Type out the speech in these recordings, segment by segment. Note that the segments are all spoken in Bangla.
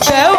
Tchau!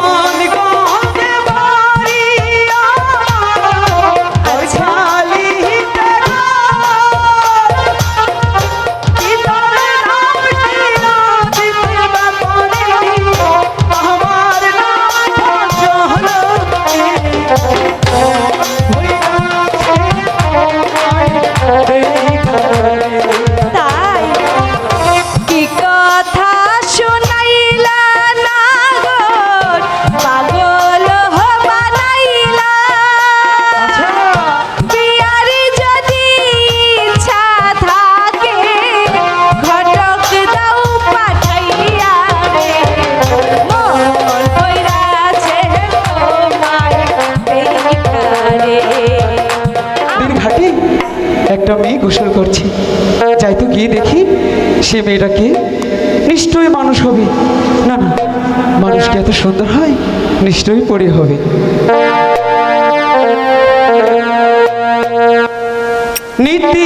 সে মেয়েটা কে নিশ্চয়ই মানুষ হবে। না না মানুষকে এত সুন্দর হয়? নিশ্চয়ই পড়ে হবে। নীতি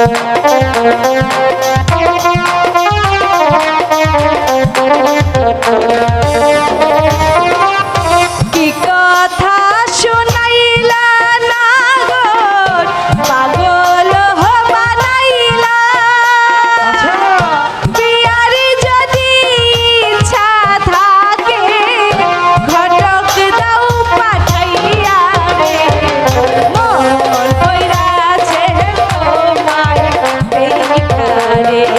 ও Yeah.